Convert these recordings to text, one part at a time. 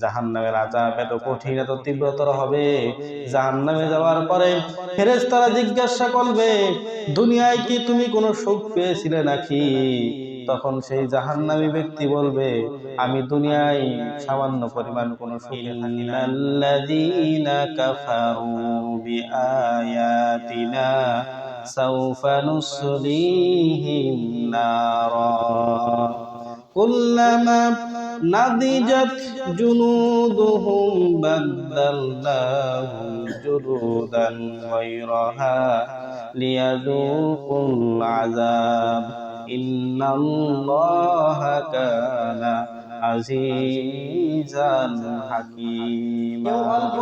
জাহান্নামের আজাব এত কঠিন, এত তীব্রতর হবে। জাহান্নামে যাওয়ার পরে ফেরেশতারা জিজ্ঞাসা করবে, দুনিয়ায় কি তুমি কোনো সুখ পেয়েছিলে নাকি? তখন সেই জাহান্নামী ব্যক্তি বলবে, আমি দুনিয়ায় সামান্য পরিমাণ কোনো সুখে থাকি নাদিজাত জুনুদুহুম বাদদালনাহুম জুলুদান গায়রাহা লিয়াযুকুল আযাব। ইন্নাল্লাহা কানা আজিজান হাকিম।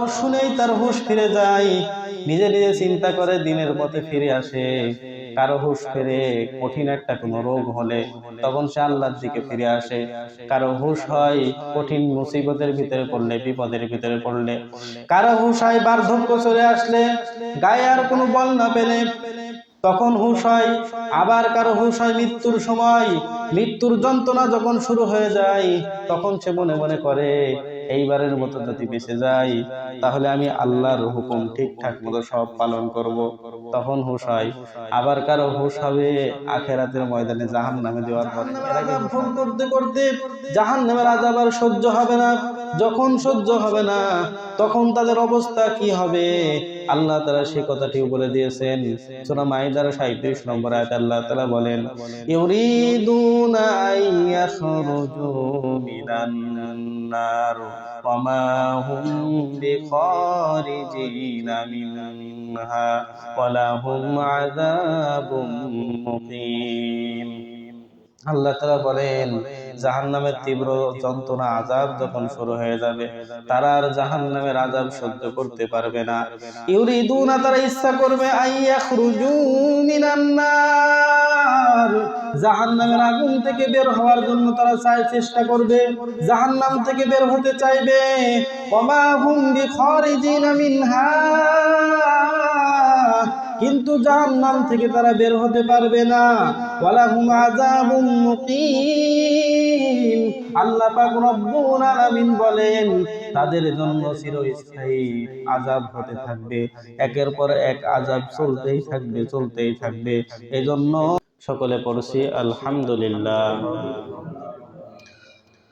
শুনেই তার হুঁশ ফিরে যায়, নিজে নিজে চিন্তা করে দিনের পথে ফিরে আসে। কারও হুঁশ ফেরে কঠিন একটা কোনো রোগ হলে তখন সে আল্লাহর দিকে ফিরে আসে। কারও হুঁশ হয় কঠিন মুসিবতের ভিতরে পড়লে, বিপদের ভিতরে পড়লে। কারও হুঁশ হয় বার্ধক্য চলে আসলে, গায়ে আর কোনো বল না পেলে। তখন হুঁশ হয়, আবার কারও হুঁশ হয় মৃত্যুর সময়। মৃত্যুর যন্ত্রণা যখন শুরু হয়ে যায়, তখন সে মনে মনে করে, এইবারের মতো যদি বেঁচে যাই, তাহলে আমি আল্লাহর হুকুম ঠিকঠাক মতো সব পালন করব। তখন হুঁশ হয়। আবার কারও হুঁশ হবে আখেরাতের ময়দানে জাহান নামে দেওয়ার পরে ভোগ করতে করতে জাহান নামের আজাব আর সহ্য হবে না। যখন সহ্য হবে না তখন তাদের অবস্থা কি হবে? আল্লাহ তারা সে কথাটিও বলে দিয়েছেন। সোনা মাইদার সাঁত্রিশ নম্বর আয়াত আল্লাহ তালা বলেন ইউরিদুনা আইয়াখরুজু মিনান নার ওয়ামা হুম বিখারিজিনা মিনহা ওয়ালাহুম আযাবুম মুকিম আল্লাহ তালা বলেন জাহান নামের তীব্র যন্ত্রণা আজাব যখন শুরু হয়ে যাবে, তারা আর জাহান নামের আজাব সহ্য করতে পারবে না। ইউরিদুনা, তারা ইচ্ছা করবে আইয়া খুরুজু মিনান্নার জাহান নামের আগুন থেকে বের হওয়ার জন্য তারা চাই চেষ্টা করবে জাহান নাম থেকে বের হতে চাইবে। ওমা হুম বিখারিজিনা মিনহা। কিন্তু জাহান্নাম থেকে তারা বের হতে পারবে না। ওয়ালাহুম আযাবুম মুকিম। আল্লাহ পাক রব্বুল আলামিন বলেন, তাদের জন্য চিরস্থায়ী আযাব হতে থাকবে। একের পর এক আযাব চলতেই থাকবে চলতেই থাকবে। এজন্য সকলে পড়ছি, আলহামদুলিল্লাহ।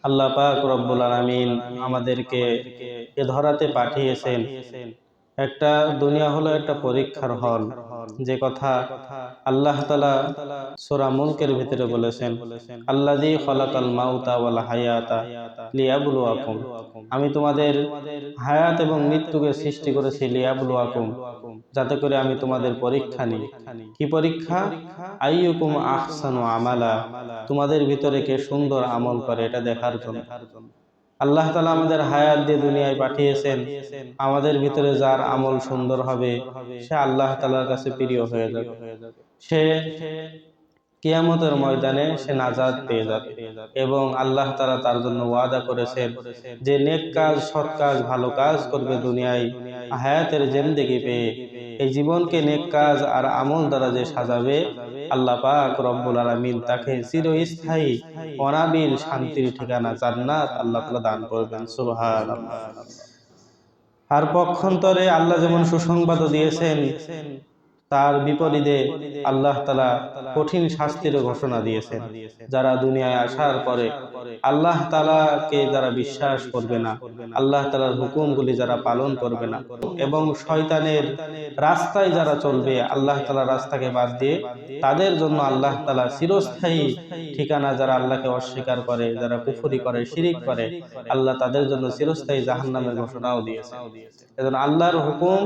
আল্লাহ পাক রব্বুল আলামিন আমাদেরকে এ ধরাতে পাঠিয়েছেন। একটা দুনিয়া হলো একটা পরীক্ষার হল। যে কথা আল্লাহ তালা সোরা মুলকের ভিতরে বলেছেন আল্লাহ দি খলাকাল মাউতা ওয়াল হায়াতা লিয়াবুল আকুম আমি তোমাদের হায়াত এবং মৃত্যুকে সৃষ্টি করেছি লিয়াবুল আকুম যাতে করে আমি তোমাদের পরীক্ষা নিই। কি পরীক্ষা? আইয়ুকুম আহসানু আমালা। তোমাদের ভিতরে কে সুন্দর আমল করে, এটা দেখার জন্য। আল্লাহ তালা আমাদের হায়াত দিয়ে দুনিয়ায় পাঠিয়েছেন। আমাদের ভিতরে যার আমল সুন্দর হবে, সে আল্লাহ তালার কাছে প্রিয় হয়ে যাবে। সে কিয়ামতের ময়দানে সে নাজাদ পেয়ে যাবে এবং আল্লাহ তারা তার জন্য ওয়াদা করেছেন যে নেক কাজ, সৎ কাজ, ভালো কাজ করবে দুনিয়ায়, হায়াতের জেন্দেগি পেয়ে। এই জীবনকে নেক কাজ আর আমল দ্বারা যে সাজাবে আল্লাহ পাক রব্বুল আলামিন তাকে চিরস্থায়ী, অনাবিল, শান্তির ঠিকানা জান্নাত আল্লাহ তাআলা দান করবেন, সুবহানাল্লাহ। আর পক্ষান্তরে আল্লাহ যেমন সুসংবাদ দিয়েছেন তার বিপরীতে আল্লাহ তালা কঠিন শাস্তির ঘোষণা দিয়েছেন যারা দুনিয়ায় আসার পরে আল্লাহ তালাকে যারা বিশ্বাস করবে না আল্লাহ তালার হুকুমগুলি যারা পালন করবে না। এবং শয়তানের রাস্তায় যারা চলবে আল্লাহ তালার রাস্তাকে বাদ দিয়ে তাদের জন্য আল্লাহ তালা চিরস্থায়ী ঠিকানা যারা আল্লাহকে অস্বীকার করে যারা কুফুরি করে শিরিক করে আল্লাহ তাদের জন্য চিরস্থায়ী জাহান্নামের ঘোষণাও দিয়েছে এজন্য আল্লাহর হুকুম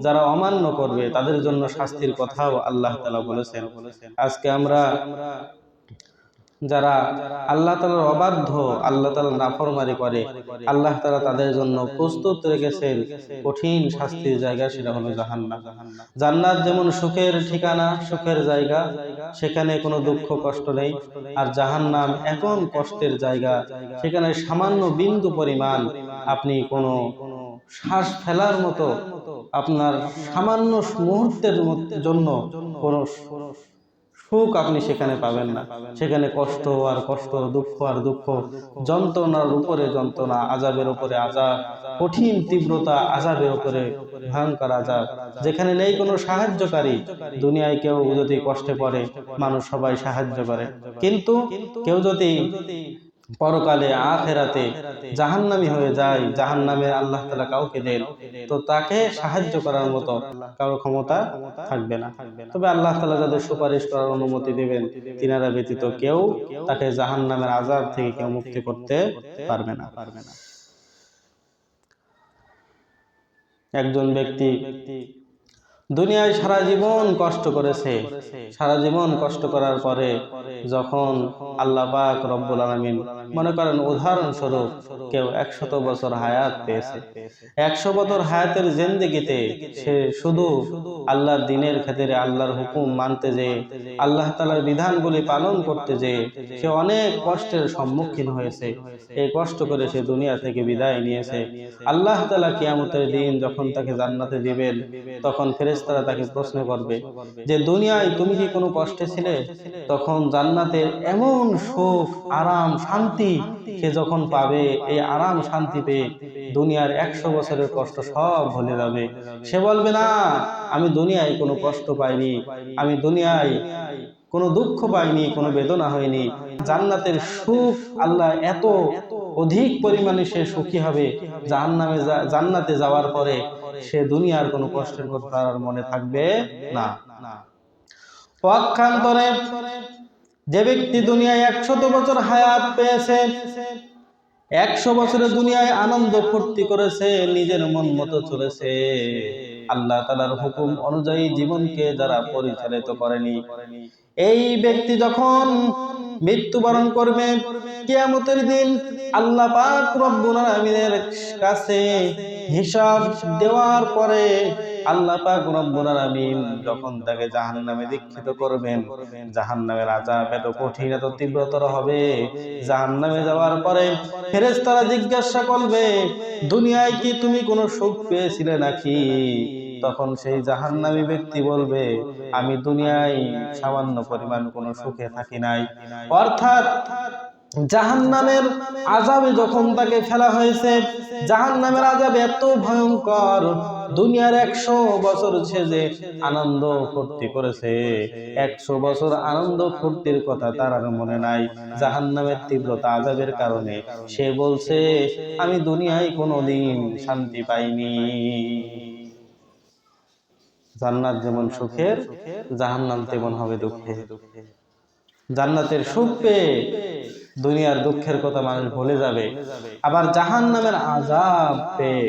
যারা অমান্য করবে তাদের জন্য শাস্তির কথাও আল্লাহ তালা বলেছেন। আজকে আমরা যারা আল্লাহ তালার অবাধ্য আল্লাহ তালা নাফরমারি করে আল্লাহ তালা তাদের জন্য প্রস্তুত রেখেছেন কঠিন শাস্তির জায়গা সেটা হলো জাহান্নাম। জান্নাত যেমন সুখের ঠিকানা সুখের জায়গা সেখানে কোনো দুঃখ কষ্ট নেই। আর জাহান্নাম এখন কষ্টের জায়গা সেখানে সামান্য বিন্দু পরিমাণ আপনি কোনো শ্বাস ফেলার মতো আপনার সামান্য মুহূর্তের জন্য কোনো সুখ আপনি সেখানে পাবেন না। সেখানে কষ্ট আর কষ্ট, দুঃখ আর দুঃখ, যন্ত্রণার উপরে যন্ত্রণা আজাবের উপরে আজাব কঠিন তীব্রতা আজাবের উপরে ভয়ঙ্কর আজাব যেখানে নেই কোনো সাহায্যকারী, দুনিয়ায় কেউ যদি কষ্টে পড়ে, মানুষ সবাই সাহায্য করে। কিন্তু কেউ যদি পরকালে আখেরাতে জাহান্নামি হয়ে যায়। জাহান্নামে আল্লাহ তালা কাউকে দেন তো তাকে সাহায্য করার মতো কারও ক্ষমতা থাকবে না। তবে আল্লাহ তালা যাদের সুপারিশ করার অনুমতি দেবেন তিনারা ব্যতীত কেউ তাকে জাহান্নামের আজাব থেকে কেউ মুক্তি করতে পারবে না পারবে না। একজন ব্যক্তি দুনিয়ায় সারা জীবন কষ্ট করেছে। সারা জীবন কষ্ট করার পরে যখন আল্লাহ পাক রব্বুল আলমিন মনে করেন, উদাহরণস্বরূপ কেউ একশত বছর হায়াত পেয়েছে। একশো বছর হায়াতের জেন্দিগিতে সে শুধু আল্লাহর দিনের ক্ষেত্রে আল্লাহর হুকুম মানতে যে, আল্লাহ তালার বিধানগুলি পালন করতে যে, সে অনেক কষ্টের সম্মুখীন হয়েছে। এই কষ্ট করে সে দুনিয়া থেকে বিদায় নিয়েছে। আল্লাহ তালা কিয়ামতের দিন যখন তাকে জান্নাতে দিবেন, তখন ফেরেস্তারা তাকে প্রশ্ন করবে যে, দুনিয়ায় তুমি কি কোনো কষ্টে ছিলে? তখন জান্নাতের এমন সুখ, আরাম, শান্তি সে যখন পাবে, এই আরাম, শান্তি পেয়ে দুনিয়ার একশো বছরের কষ্ট সব ভুলে যাবে। সে বলবে, না, আমি দুনিয়ায় কোনো কষ্ট পাইনি, আমি দুনিয়ায় কোনো দুঃখ পাইনি, কোনো বেদনা হয়নি। জান্নাতের সুখ আল্লাহ এত অধিক পরিমাণে সে সুখী হবে জাহান্নামে জান্নাতে যাওয়ার পরে সে দুনিয়ার কোনো কষ্টের কথা তার মনে থাকবে না। পক্ষান্তরে যে ব্যক্তি দুনিয়ায় একশত বছর হায়াত পেয়েছে একশো বছরের দুনিয়ায় আনন্দ ফুর্তি করেছে নিজের মন মতো চলেছে। আল্লাহ তালার হুকুম অনুযায়ী জীবনকে যারা পরিচালিত করেনি এই ব্যক্তি যখন মৃত্যুবরণ করবে, কিয়ামতের দিন আল্লাহ পাক রব্বুল আলামিনের কাছে হিসাব দেওয়ার পরে আল্লাহ পাক রব্বুল আলামিন যখন তাকে জাহান্নামে দীক্ষিত করবেন, জাহান্নামের আযাব এত কঠিন, এত তীব্রতর হবে, জাহান্নামে যাওয়ার পরে ফেরেশতারা জিজ্ঞাসা করবে, দুনিয়ায় কি তুমি কোনো সুখ পেয়েছিলে নাকি? তখন সেই জাহান্নামী ব্যক্তি বলবে, আমি দুনিয়ায় সামান্য পরিমাণ কোনো সুখে থাকি নাই। অর্থাৎ জাহান্নামের আজাবে যখন তাকে ফেলা হয়েছে, জাহান্নামের আজাব এত ভয়ঙ্কর, দুনিয়ার একশো বছর সে যে আনন্দ ফুর্তি করেছে, একশো বছর আনন্দ ফুর্তির কথা তার আর মনে নাই। জাহান্নামের তীব্রতা আজাবের কারণে সে বলছে, আমি দুনিয়ায় কোনোদিন শান্তি পাইনি। জান্নাত যেমন সুখের জাহান্নাম তেমন হবে দুঃখে জান্নাতের সুখ পেয়ে দুনিয়ার দুঃখের কথা মানুষ ভুলে যাবে। আবার জাহান নামের আজাব পেয়ে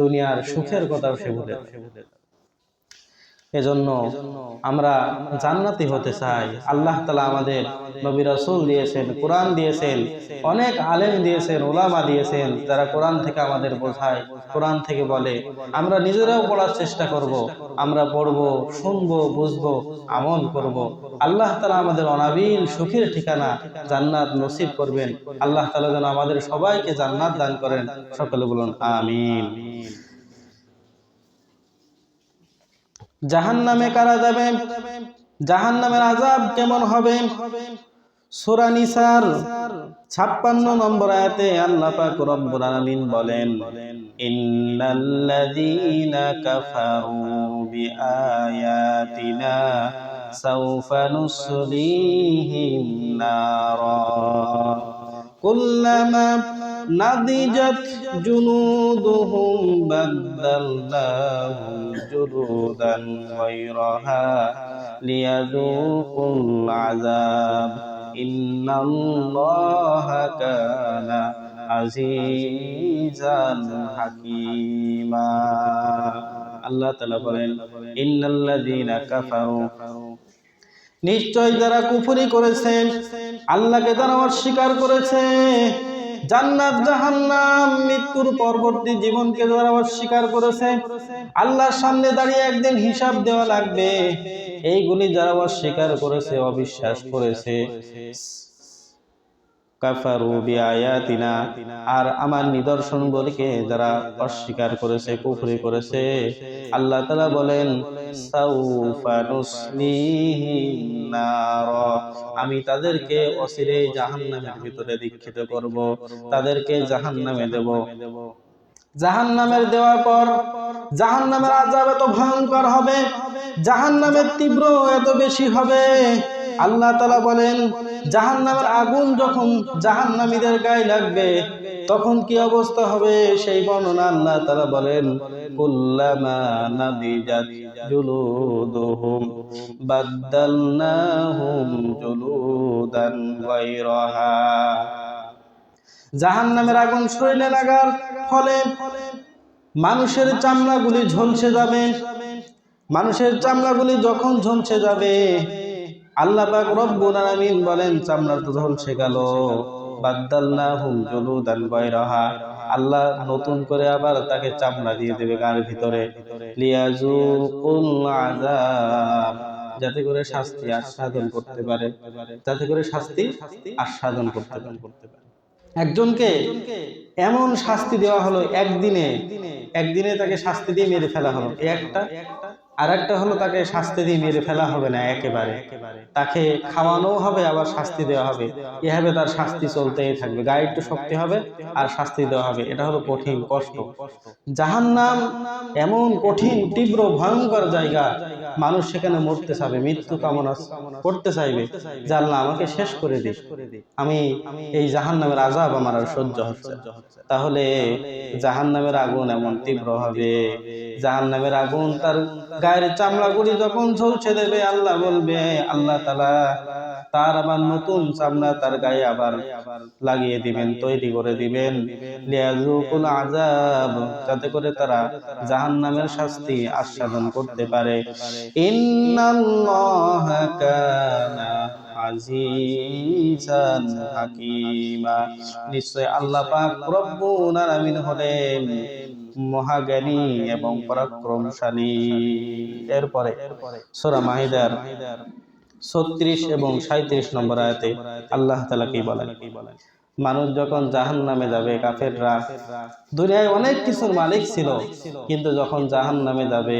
দুনিয়ার সুখের কথাও সে ভুলে যাবে। এজন্য আমরা জান্নাতি হতে চাই আল্লাহ তালা আমাদের নবী রাসুল দিয়েছেন, কোরআন দিয়েছেন, অনেক আলেম দিয়েছেন ওলামা দিয়েছেন, যারা কোরআন থেকে আমাদের বোঝায়, কোরআন থেকে বলে আমরা নিজেরাও পড়ার চেষ্টা করব। আমরা পড়ব, শুনব, বুঝব, আমল করব। আল্লাহ তালা আমাদের অনাবিল সুখের ঠিকানা জান্নাত নসিব করবেন আল্লাহ তালা যেন আমাদের সবাইকে জান্নাত দান করেন সকলে বলুন, আমিন জাহান নামে কারা যাবে? জাহান নামের আজাব কেমন হবে? সুরা নিসার ছাপ্পান্ন নম্বর আয়াতে আল্লাহ পাক রব্বুল আলামিন বলেন, ইন্নাল্লাযীনা কাফারু বিআয়াতিনা সাওফা নুসলিহিম নারা। কুল্লামা নাদিজাত জুনুদুহুম বাদদালনাহুম জুলুদান গায়রাহা লিয়াযুকুল আযাব। ইন্নাল্লাহা কানা আজিজান হাকীমা। আল্লাহ তাআলা বলেন, ইন্নাল্লাযীনা কাফারু নিশ্চয় যারা কুফুরি করেছেন আল্লাহকে যারা অস্বীকার করেছে। জান্নাত, জাহান্নাম, মৃত্যুর পরবর্তী জীবনকে যারা অস্বীকার করেছে, আল্লাহর সামনে দাঁড়িয়ে একদিন হিসাব দেওয়া লাগবে। এইগুলি যারা অস্বীকার করেছে, অবিশ্বাস করেছে। আর আমার নিদর্শন বলিকে যারা অস্বীকার করেছে, কুফরি করেছে, আল্লাহ তাআলা বলেন আমি তাদেরকে অচিরে জাহান্নামের ভিতরে দীক্ষিত করব, তাদেরকে জাহান্নামে দেব। জাহান্নামের দেওয়ার পর জাহান্নামের আযাব এত ভয়ঙ্কর হবে, জাহান্নামের তীব্র এত বেশি হবে আল্লাহ তালা বলেন, জাহান্নামের আগুন যখন জাহান্নামীদের গায়ে লাগবে, তখন কি অবস্থা হবে? সেই বর্ণনা আল্লাহ তালা বলেন গায়রাহা। জাহান্নামের আগুন শরীরে লাগার ফলে মানুষের চামড়াগুলি ঝলসে যাবে। মানুষের চামড়াগুলি যখন ঝলসে যাবে আল্লাহ পাক রব্বুল আলামিন বলেন চামড়া তো ঝলসে গেল বাদ্দালনাহুম জুলুদান গায়রাহা। আল্লাহ নতুন করে আবার তাকে চামড়া দিয়ে দেবে গার ভিতরে। লিয়াজুকুল আযাব। যাতে করে শাস্তি আস্বাদন করতে পারে। যাতে করে শাস্তি আস্বাদন করতে পারে। একজনকে এমন শাস্তি দেওয়া হলো একদিনে। একদিনে তাকে শাস্তি দিয়ে মেরে ফেলা হলো। একটা আর একটা হলো তাকে শাস্তি দিয়ে মেরে ফেলা হবে না একেবারে। তাকে খাওয়ানো হবে, আবার শাস্তি দেওয়া হবে। এভাবে তার শাস্তি চলতেই থাকবে। গায়ে একটু শক্তি হবে আর শাস্তি দেওয়া হবে। এটা হলো কঠিন কষ্ট। জাহান্নাম এমন কঠিন, তীব্র, ভয়ঙ্কর জায়গা। মানুষ সেখানে মরতে চাবে, মৃত্যু কামনা করতে চাইবে। আল্লাহ আমাকে শেষ করে দিস আমি এই জাহান্নামের আজাব আমার আর সহ্য হচ্ছে তাহলে জাহান্নামের আগুন এমন তীব্র হবে জাহান্নামের আগুন তার গায়ের চামড়াগুলি যখন ঝলসে দেবে, আল্লাহ বলবে, আল্লাহ তালা তার আবার নতুন চামড়া তার গায়ে আবার লাগিয়ে দিবেন, তৈরি করে দিবেন। আজাব যাতে করে তারা জাহান্নামের শাস্তি আস্বাদন করতে পারে। নিশ্চয় আল্লাহ পাক রব্বুল আলামিন হলেন মহাজ্ঞানী এবং পরাক্রমশালী। এরপরে সূরা মাহিদার ছত্রিশ এবং সাঁত্রিশ নম্বর আয়াতে আল্লাহ তালা কি বলেন? মানুষ যখন জাহান নামে যাবে, কাফেররা, দুনিয়ায় অনেক কিছুর মালিক ছিল, কিন্তু যখন জাহান নামে যাবে,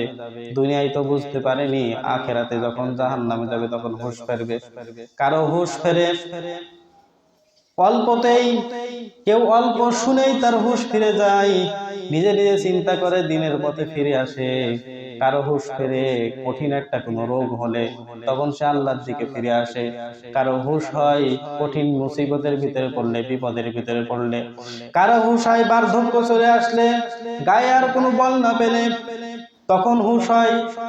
দুনিয়ায় তো বুঝতে পারেনি, আখেরাতে যখন জাহান নামে যাবে তখন হুশ ফেরবে। কারও হুশ ফেরে, অল্পতেই, কেউ অল্প শুনেই তার হুশ ফিরে যায়। নিজে নিজে চিন্তা করে দিনের পথে ফিরে আসে। কারও হুশ ফেরে, কঠিন একটা কোনো রোগ হলে তখন সে আল্লাহর দিকে ফিরে আসে। কারও হুশ হয়, কঠিন মুসিবতের ভিতরে পড়লে, বিপদের ভিতরে পড়লে। কারও হুশ হয়, বার্ধক্য চলে আসলে, গায়ে আর কোনো বল না পেলে তখন হুশ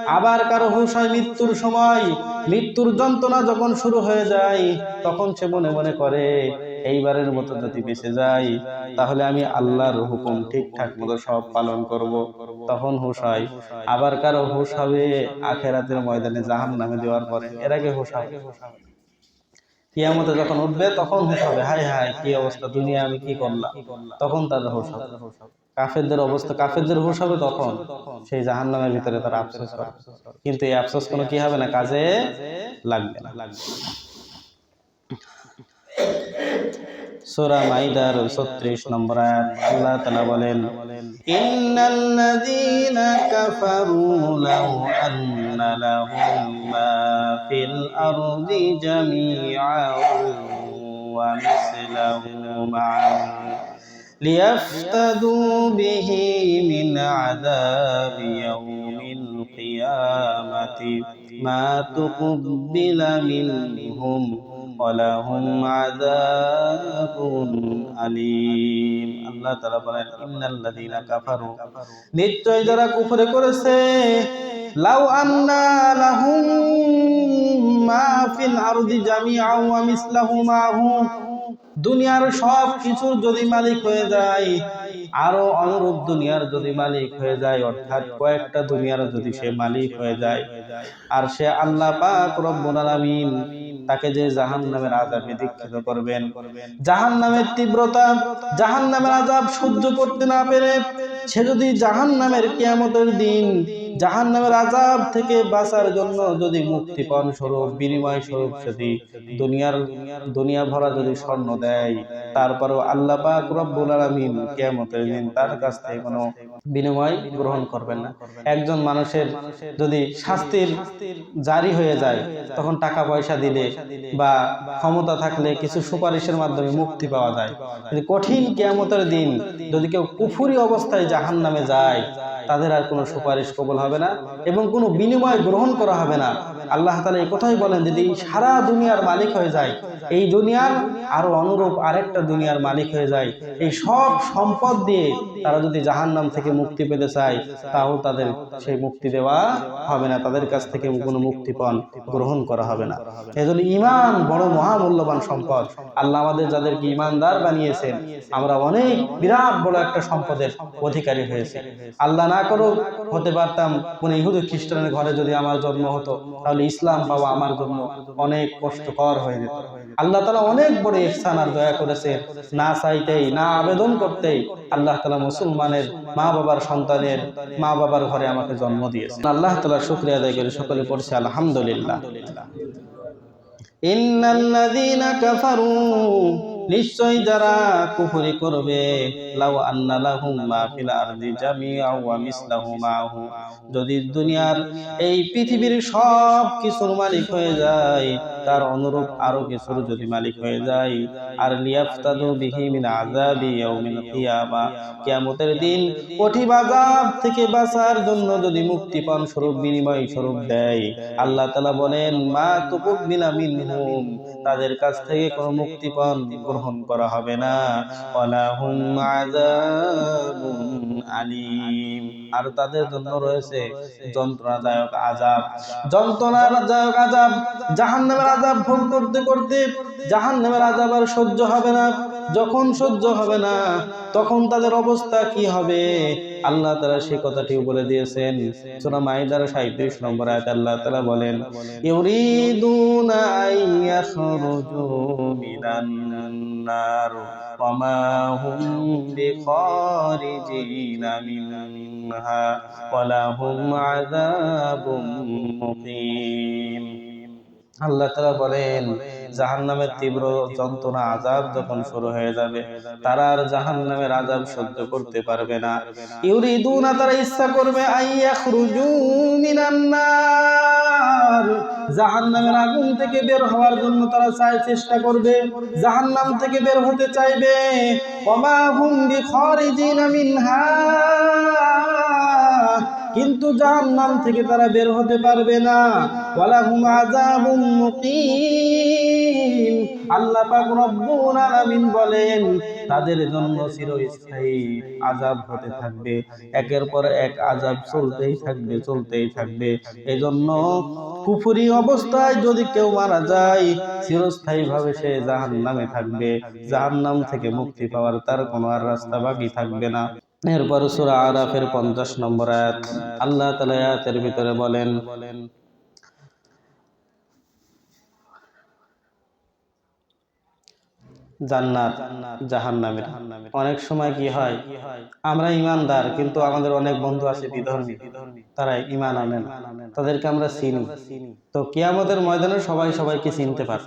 আবার কারও হুশ মৃত্যুর সময়। মৃত্যুর যন্ত্রণা যখন শুরু হয়ে যায়, তখন সে মনে মনে করে, এইবারের মতো যদি বেঁচে যাই, তাহলে আমি আল্লাহর হুকুম ঠিকঠাক মতো সব পালন করব। তখন হুশ হয়, আবার কারও হুশ হবে, আখেরাতের ময়দানে জাহান নামে দেওয়ার পরে। এর আগে হুশ হয় কিয়ামতে যখন উঠবে, তখন হুশ হবে, হায় হায়, কি অবস্থা, দুনিয়া আমি কি করলাম? তখন তাদের হুশ হবে। কাফেরদের অবস্থা, কাফেরদের হুশ হবে তখন। সেই জাহান নামের ভিতরে তারা আফসোস করে। কিন্তু এই আফসোস কোনো কি হবে না? কাজে লাগবে না। সূরা মাইদার 36 নম্বর আল্লাহ বলেন ইন্নাল্লাযীনা কাফারু লাউ আন্না লাহুম মা ফিল আরদি জামিআন ওয়া মিসলাহু ليفتدوا به من عذاب يوم القيامة ما تقبل منهم ولهم عذاب أليم আল্লাহ তাআলা বলেন ইন্নাল্লাযীনা কাফারু নিশ্চয় যারা কুফরে করেছে লাউ আন্না লাহুম মা ফিল আরদি জামিআন ওয়া মিসলাহু মাহু দুনিয়ার সব কিছুর যদি মালিক হয়ে যায়, আরও অনুরূপ দুনিয়ার যদি মালিক হয়ে যায়, অর্থাৎ কয়েকটা দুনিয়ার যদি সে মালিক হয়ে যায়, আর সে আল্লাহ পাক রব্বুল আলামিন তাকে যে জাহান নামের আজাবে দীক্ষিত করবেন জাহান নামের তীব্রতা জাহান নামের আজাব সহ্য করতে না পেরে, সে যদি জাহান নামের কিয়ামতের দিন জাহান নামের আজাব থেকে বাঁচার জন্য যদি মুক্তিপণ স্বরূপ, বিনিময় স্বরূপ যদি দুনিয়ার, দুনিয়া ভরা যদি স্বর্ণ দেয়, তারপরেও আল্লাহ পাক রব্বুল আলামিন কিয়ামতের দিন তার কাছ থেকে কোনো বিনিময় গ্রহণ করবেন না। একজন মানুষের যদি শাস্তির জারি হয়ে যায়, তখন টাকা পয়সা দিলে বা ক্ষমতা থাকলে কিছু সুপারিশের মাধ্যমে মুক্তি পাওয়া যায়। কঠিন কেমতের দিন যদি কেউ কুফুরি অবস্থায় জাহান নামে যায়, তাদের আর কোনো সুপারিশ কবল হবে না এবং কোনো বিনিময় গ্রহণ করা হবে না। আল্লাহ তালা এই কথাই বলেন যদি সারা দুনিয়ার মালিক হয়ে যায়। এই দুনিয়ার আরও অনুরূপ আরেকটা দুনিয়ার মালিক হয়ে যায়। এই সব সম্পদ দিয়ে তারা যদি জাহান নাম থেকে মুক্তি পেতে চায় তাও তাদের সেই মুক্তি দেওয়া হবে না। তাদের কাছ থেকে কোনো মুক্তিপণ গ্রহণ করা হবে না। এজন্য ইমান বড় মহামূল্যবান সম্পদ। আল্লাহ আমাদের যাদেরকে ইমানদার বানিয়েছেন আমরা অনেক বিরাট বড় একটা সম্পদের অধিকারী হয়েছে। আল্লাহ না করুক হতে পারতাম কোন ইহুদি খ্রিস্টানের ঘরে যদি আমার জন্ম হতো তাহলে ইসলাম পাওয়া আমার জন্য অনেক কষ্টকর হয়ে যেত। আল্লাহ তালা অনেক বড় ইহসান আর দয়া করেছে না চাইতেই না আবেদন করতেই আল্লাহ তালা মুসলমানের মা বাবার সন্তানের মা বাবার ঘরে আমাকে জন্ম দিয়েছে আল্লাহ তালা শুক্রিয়া আদায় করে সকলে পড়ছে আলহামদুলিল্লাহ। ইন্নাল্লাযীনা কাফারু নিশ্চয় যারা কুফরি করবে, লাউ আন্না লাহুম মা ফিল আরদি জামিআও ওয়া মিসলাহু মাহু। যদি দুনিয়ার এই পৃথিবীর সব কিছুর মালিক হয়ে যায়, তার অনুরূপ আরও কিছুর যদি মালিক হয়ে যায়, আর লিয়াফতাদু বিহি মিন আযাবি ইয়াউমিল কিয়ামা। কিয়ামতের দিন কঠিন আযাব থেকে বাঁচার জন্য যদি মুক্তিপণ স্বরূপ, বিনিময় স্বরূপ দেয়, আল্লাহ তাআলা বলেন, মা তুকুবিলা মিনহুম। তাদের কাছ থেকে কোনো মুক্তিপণ গ্রহণ করা হবে না। আলিম। আর তাদের জন্য রয়েছে যন্ত্রণাদায়ক আজাব যন্ত্রণাদায়ক আজাব জাহান্নামের আজাব ভোগ করতে করতে জাহান্নামের আজাব আর সহ্য হবে না। যখন সহ্য হবে না, তখন তাদের অবস্থা কি হবে? আল্লাহ তারা সেই কথাটিও বলে দিয়েছেন। সূরা মাইদার 37 নম্বর আয়াতে আল্লাহ তাআলা বলেন আল্লাহ তারা বলেন জাহান নামের তীব্র যন্ত্রণা আজাব যখন শুরু হয়ে যাবে, তারা আর জাহান নামের আজাব সহ্য করতে পারবে না। ইউরিদুনা, তারা ইচ্ছা করবে আইয়া খুরুজু মিনান নার। জাহান নামের আগুন থেকে বের হওয়ার জন্য তারা চাই চেষ্টা করবে জাহান নাম থেকে বের হতে চাইবে। ওমা হুম বিখারিজিনা মিনহা। কিন্তু জাহান্নাম থেকে তারা বের হতে পারবে না। ওয়ালাহুম আযাবুম মুকিম। আল্লাহ পাক রব্বুল আলামিন বলেন, তাদের জন্য চিরস্থায়ী আযাব হতে থাকবে। একের পর এক আযাব চলতেই থাকবে চলতেই থাকবে। এজন্য কুফরি অবস্থায় যদি কেউ মারা যায় চিরস্থায়ী ভাবে সে জাহান্নামে থাকবে। জাহান্নাম থেকে মুক্তি পাওয়ার তার কোনো আর রাস্তা বাকি থাকবে না। এরপর সুরা আরাফের পঞ্চাশ নম্বর আয়াত, আল্লাহ তালা আয়াতের ভিতরে বলেন বলেন জান্নাত, জাহান্নামের। অনেক সময় কি হয়, আমরা ইমানদার, কিন্তু আমাদের অনেক বন্ধু আছে বিধর্মী। তারা ইমান আনেন তাদেরকে আমরা চিনি। তো কিয়ামতের ময়দানে সবাই সবাইকে চিনতে পারে।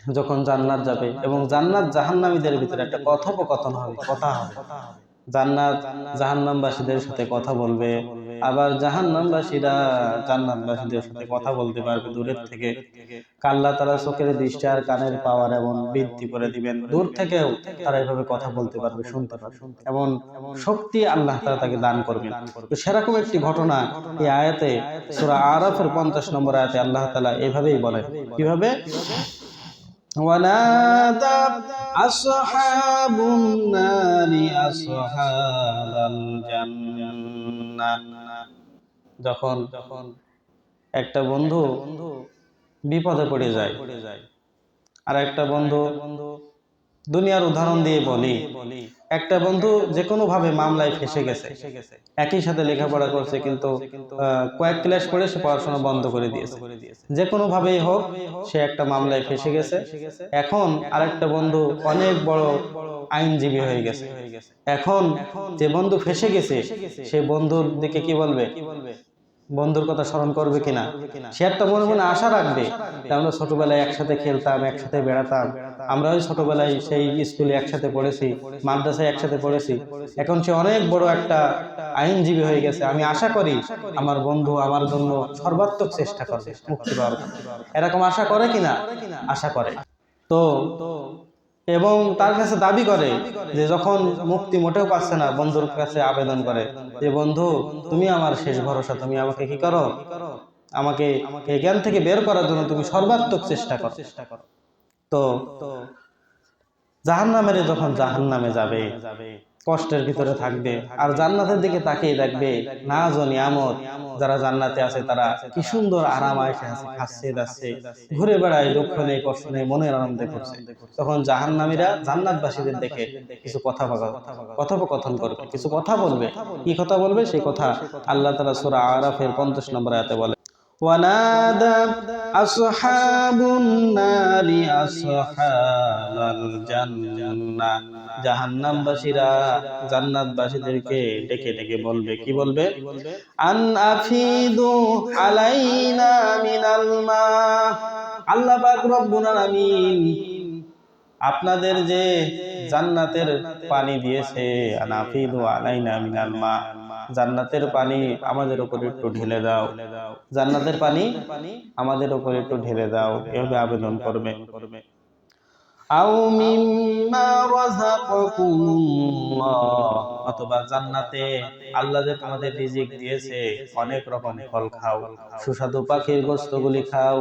যখন জান্নাত যাবে, এবং জান্নাত জাহান্নামীদের ভিতরে একটা কথোপকথন হবে, কথা হবে। জান্নাত জাহান্নামবাসীদের সাথে কথা বলবে। আবার জাহান্নামবাসীরা জান্নাতবাসীদের সাথে কথা বলতে পারবে দূরের থেকে কাল্লা তারা চোখের দৃষ্টি আর কানের পাওয়ার এমন বৃদ্ধি করে দিবেন দূর থেকেও তারা এভাবে কথা বলতে পারবে শুনতে পারবে এমন শক্তি আল্লাহ তারা তাকে দান করবেন তো সেরকম একটি ঘটনা এই আয়াতে সুরা আরাফের পঞ্চাশ নম্বর আয়াতে আল্লাহ তালা এভাবেই বলেন কিভাবে ونادى أصحاب النار أصحاب الجنة যখন যখন একটা বন্ধু বন্ধু বিপদে পড়ে যায়। পড়ে যায় আর একটা বন্ধু বন্ধু দুনিয়ার উদাহরণ দিয়ে বলি। একটা বন্ধু যে কোনো ভাবে মামলায় ফেসে গেছে। একই সাথে লেখাপড়া করছে কিন্তু কয়েক ক্লাস পড়ে সে পড়াশোনা বন্ধ করে দিয়েছে। যে কোনো ভাবেই হোক, সে একটা মামলায় ফেসে গেছে। এখন আরেকটা বন্ধু অনেক বড় আইনজীবী হয়ে গেছে। এখন যে বন্ধু ফেসে গেছে, সে বন্ধুর দিকে কি বলবে? বন্ধুর কথা স্মরণ করবে কিনা? সে একটা মনে মনে আশা রাখবে। আমরা ছোটবেলায় একসাথে খেলতাম, একসাথে বেড়াতাম। আমরা ওই ছোটবেলায় সেই স্কুলে একসাথে পড়েছি, মাদ্রাসায় একসাথে পড়েছি। এখন সে অনেক বড় একটা আইনজীবী হয়ে গেছে। আমি আশা করি আমার বন্ধু, আমার জন্য সর্বাত্মক চেষ্টা করবে মুক্তি পাওয়ার এরকম আশা করে কিনা? আশা করে। তো এবং তার কাছে দাবি করে যে যখন মুক্তি মোটেও পাচ্ছে না, বন্ধুর কাছে আবেদন করে যে বন্ধু, তুমি আমার শেষ ভরসা, তুমি আমাকে কি করো? আমাকে এই জ্ঞান থেকে বের করার জন্য তুমি সর্বাত্মক চেষ্টা করো। তো জাহান নামের যখন জাহান নামে যাবে কষ্টের ভিতরে থাকবে। আর জান্নাতের দিকে তাকিয়ে দেখবে না নিয়ামত যারা জান্নাতে আছে তারা কি সুন্দর আরাম আয়সে আছে খাচ্ছে যাচ্ছে ঘুরে বেড়ায় দুঃখ নেই কষ্ট নেই মনের আনন্দে করছে তখন জাহান্নামীরা জান্নাতবাসীদের দেখে কিছু কথা বলা কথোপকথন করবে কিছু কথা বলবে। কি কথা বলবে? সেই কথা আল্লাহ তালা সুরা আরাফের পঞ্চাশ নম্বর আয়াতে বলে। ونادى أصحاب النار أصحاب الجنة জাহান্নামবাসীরা জান্নাতবাসীদেরকে ডেকে ডেকে বলবে কি বলবে আন আফিদু আলাইনা মিনাল মা আল্লাহ পাক রব্বুল আলামিন আপনাদের যে জান্নাতের পানি দিয়েছে আনাফিদু আলাইনা মিনাল মা জান্নাতের পানি আমাদের উপর একটু ঢেলে দাও। জান্নাতের পানি আমাদের উপর একটু ঢেলে দাও। এভাবে আবেদন করবে। আও মিম্মা রাযাকাকুমুল্লাহ অথবা জান্নাতে আল্লাহ যে তোমাদের রিজিক দিয়েছে, অনেক রকম ফল খাও, সুস্বাদু পাখির খাও,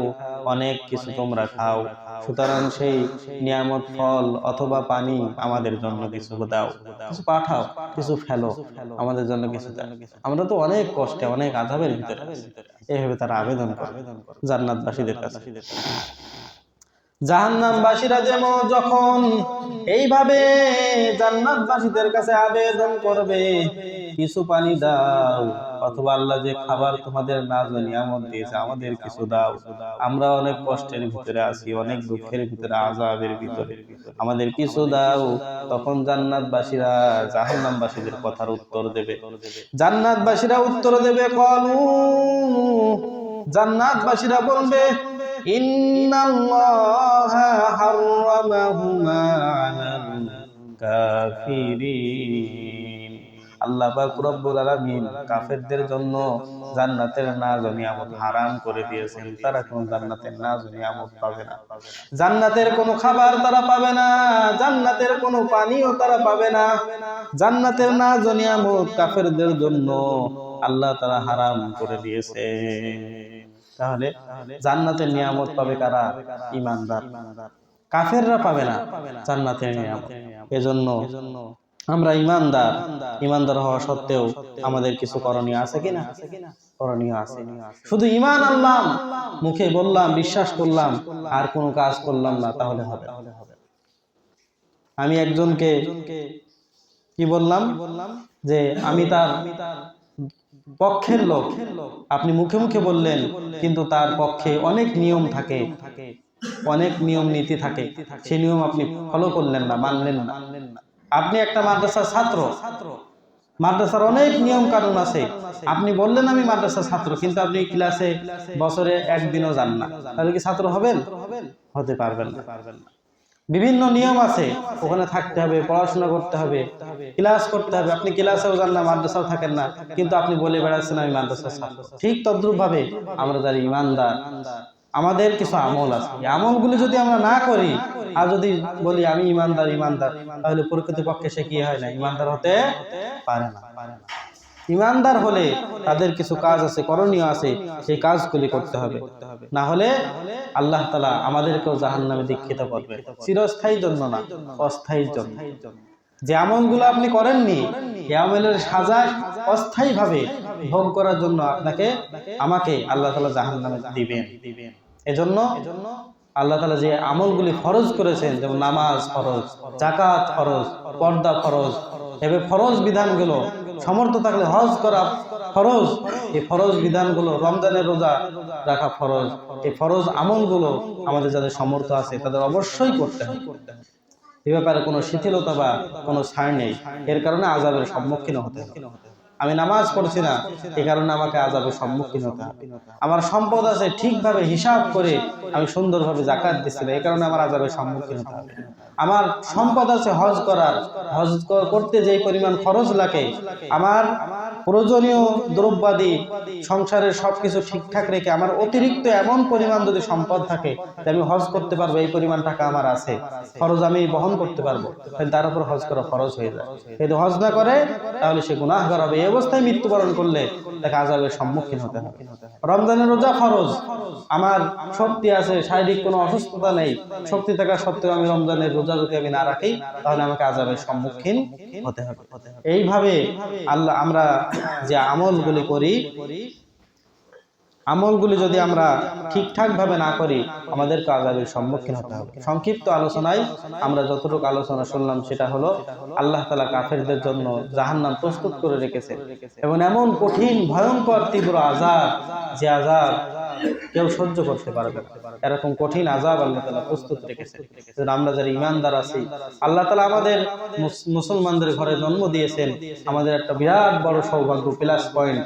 অনেক কিছু তোমরা খাও। সুতরাং সেই নিয়ামত ফল অথবা পানি আমাদের জন্য কিছু দাও, কিছু পাঠাও, কিছু ফেলো, আমাদের জন্য কিছু দাও। আমরা তো অনেক কষ্টে, অনেক আধাবের ভিতরে। এভাবে তারা আবেদন করে, জান্নাতবাসীদের কাছে। জাহান্নামবাসীরা যেমন যখন এইভাবে জান্নাতবাসীদের কাছে আবেদন করবে, কিছু পানি দাও, অথবা আল্লাহ যে খাবার তোমাদের না নিয়ামত দিয়েছে, আমাদের কিছু দাও। আমরা অনেক কষ্টের ভিতরে আছি, অনেক দুঃখের ভিতরে আজাবের ভিতরে। আমাদের কিছু দাও, তখন জান্নাতবাসীরা জাহান্নামবাসীদের কথার উত্তর দেবে। জান্নাতবাসীরা উত্তর দেবে, কলু, জান্নাতবাসীরা বলবে ইন্নাল্লাহা হাররামাহুমা আলাল কাফিরিন। আল্লাহ পাক রব্বুল আলামিন কাফেরদের জন্য জান্নাতের নাজ নিয়ামত হারাম করে দিয়েছেন। তারা কোন জান্নাতের নাজ নিয়ামত পাবে না। জান্নাতের কোনো খাবার তারা পাবে না, জান্নাতের কোনো পানিও তারা পাবে না। জান্নাতের নাজ নিয়ামত কাফেরদের জন্য আল্লাহ তারা হারাম করে দিয়েছে তাহলে জান্নাতের নিয়ামত পাবে কারা? ইমানদার। কাফেররা পাবে না জান্নাতের নিয়ামত। এজন্য আমরা ইমানদার। ইমানদার হওয়া সত্ত্বেও আমাদের কিছু করণীয় আছে কিনা? করণীয় আছে। শুধু ইমান আনলাম, মুখে বললাম, বিশ্বাস করলাম, আর কোনো কাজ করলাম না, তাহলে হবে। আমি একজনকে কি বললাম? যে আমি তার পক্ষের লোক। আপনি মুখে মুখে বললেন, কিন্তু তার পক্ষে অনেক নিয়ম থাকে। অনেক নিয়ম নীতি থাকে। সেই নিয়ম আপনি ফলো করলেন না, মানলেন না। আপনি একটা মাদ্রাসার ছাত্র। মাদ্রাসার অনেক নিয়ম কানুন আছে। আপনি বললেন আমি মাদ্রাসার ছাত্র, কিন্তু আপনি ক্লাসে বছরে একদিনও যান না। তাহলে কি ছাত্র হবেন? হতে পারবেন না। বিভিন্ন নিয়ম আছে। ওখানে থাকতে হবে, পড়াশোনা করতে হবে, ক্লাস করতে হবে। আপনি ক্লাসেও যান না, মাদ্রাসাও থাকেন না, কিন্তু আপনি বলে বেড়াচ্ছেন, আমি মাদ্রাসার ছাত্র। ঠিক তদ্রুপ ভাবে আমরা যারা ইমানদার, আমাদের কিছু আমল আছে। আমলগুলি যদি আমরা না করি, আর যদি বলি, আমি ইমানদার ইমানদার, তাহলে প্রকৃতপক্ষে সে কি হয় না? ইমানদার হতে পারে না। ইমানদার হলে তাদের কিছু কাজ আছে, করণীয় আছে, সেই কাজগুলি করতে হবে। না হলে আল্লাহ তালা আমাদেরকেও জাহান নামে দীক্ষিত করবে। চিরস্থায়ী জন্য না অস্থায়ীর জন্য। যে আমলগুলো আপনি করেননি এই আমলের সাজা অস্থায়ী ভাবে ভোগ করার জন্য আপনাকে, আমাকে আল্লাহ তালা জাহান নামে দিবেন। এজন্য আল্লাহ তালা যে আমলগুলি ফরজ করেছেন, যেমন নামাজ ফরজ জাকাত ফরজ, পর্দা ফরজ, এভাবে ফরজ বিধানগুলো সমর্থ থাকলে হজ করা ফরজ। এই ফরজ বিধানগুলো, রমজানের রোজা রাখা ফরজ। এই ফরজ আমলগুলো আমাদের যাদের সমর্থ আছে, তাদের অবশ্যই করতে হবে। এ ব্যাপারে কোনো শিথিলতা বা কোনো ছাড় নেই। এর কারণে আজাবের সম্মুখীন হতে হবে। আমি নামাজ পড়ছি না, এ কারণে আমাকে আজাবের সম্মুখীন হতে হবে। আমার সম্পদ আছে, ঠিকভাবে হিসাব করে আমি সুন্দরভাবে জাকাত দিচ্ছি না এই কারণে আমার আজাবের সম্মুখীন হতে হবে। আমার সম্পদ আছে হজ করার। হজ করতে যে পরিমাণ খরচ লাগে, আমার প্রয়োজনীয় দ্রব্যাদি, সংসারের সবকিছু ঠিকঠাক রেখে আমার অতিরিক্ত এমন পরিমাণ যদি সম্পদ থাকে, যে আমি হজ করতে পারব, এই পরিমাণ টাকা আমার আছে, খরচ আমি বহন করতে পারব তার উপর হজ করা খরচ হয়ে যায়। যদি হজ না করে, তাহলে সে গুনাহগার হবে। এই অবস্থায় মৃত্যুবরণ করলে তাকে আজাবের সম্মুখীন হতে হবে। রমজানের রোজা খরচ আমার শক্তি আছে, শারীরিক কোনো অসুস্থতা নেই। শক্তি থাকা সত্ত্বেও আমি রমজানের রোজা যদি আমি না রাখি, তাহলে আমাকে আজাবের সম্মুখীন হতে হবে। এইভাবে আল্লাহ আমরা যে আমলগুলি করি, আমলগুলি যদি আমরা ঠিকঠাক ভাবে না করি, আমাদেরকে আজাবের সম্মুখীন হতে হবে। সংক্ষিপ্ত আলোচনায় আমরা যতটুকু আলোচনা শুনলাম, সেটা হলো আল্লাহ তালা কাফেরদের জন্য জাহান্নাম প্রস্তুত করে রেখেছে। এবং এমন কঠিন, ভয়ঙ্কর তীব্র আজাব যে আজাব কেউ সহ্য করতে পারবে এরকম কঠিন আজাব আল্লাহ তালা প্রস্তুত রেখেছে। আমরা যারা ইমানদার আছি, আল্লাহ তালা আমাদের মুসলমানদের ঘরে জন্ম দিয়েছেন। আমাদের একটা বিরাট বড় সৌভাগ্য প্লাস পয়েন্ট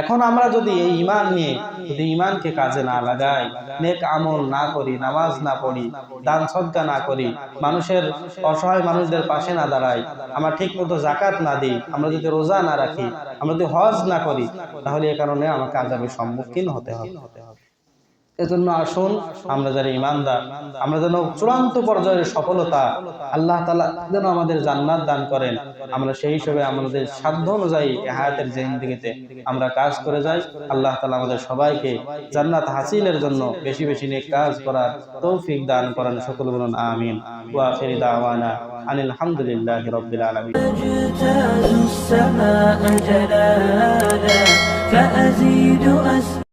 এখন আমরা যদি এই ইমান নিয়ে যদি ইমানকে কাজে না লাগাই, নেক আমল না করি, নামাজ না পড়ি, দান সদ্গা না করি, মানুষের অসহায় মানুষদের পাশে না দাঁড়াই, আমরা ঠিক মতো জাকাত না দিই, আমরা যদি রোজা না রাখি, আমরা যদি হজ না করি, তাহলে এ কারণে আমাকে আজাবের সম্মুখীন হতে হবে। এজন্য আসুন আমরা যারা ইমানদার আমরা যেন চূড়ান্ত পর্যায়ের সফলতা আল্লাহ তালা যেন আমাদের জান্নাত দান করেন আমরা সেই হিসেবে আমাদের সাধ্য অনুযায়ী এ হায়াতের জিন্দিগিতে আমরা কাজ করে যাই আল্লাহ তালা আমাদের সবাইকে জান্নাত হাসিলের জন্য বেশি বেশি নিয়ে কাজ করার তৌফিক দান করেন সকল বলুন আমিন ওয়া আখিরি দাওয়ানা আনিল হামদুলিল্লাহি রাব্বিল আলামিন أجتاز السماء جلالا فأزيد أسماء